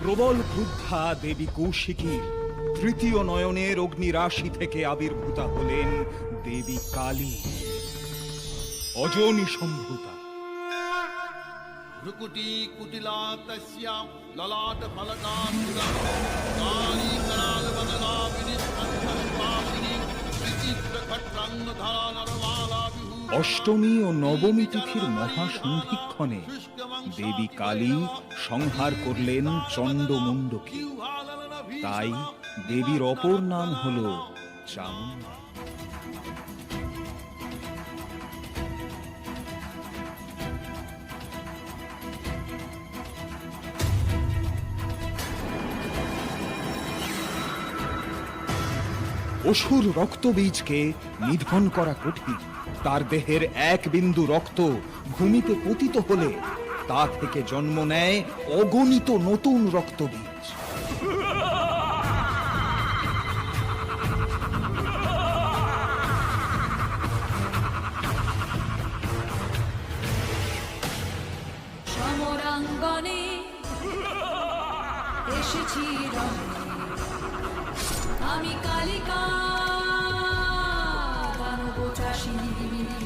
প্রবল ক্রুদ্ধা দেবী কৌশিকীর তৃতীয় নয়নের অগ্নিরাশি থেকে আবির্ভূতা হলেন দেবী কালী। অজনী সম্ভূতা। ভ্রুকুটি কুটিলা তস্যা ললাট ফলকা সুরা কালী অষ্টমী ও নবমী তিথির মহাসন্ধিক্ষণে দেবী কালী সংহার করলেন চণ্ডমুণ্ডকে। তাই দেবীর অপর নাম হল চামুণ্ডা। অসুর রক্তবীজকে নিধন করা কঠিন তার দেহের এক বিন্দু রক্ত ভূমিতে পতিত হলে তা থেকে জন্ম নেয় অগণিত নতুন রক্তবীজ সমরাঙ্গনে এসেছি রঙে। আমি কালিকা দানব চাষিনী।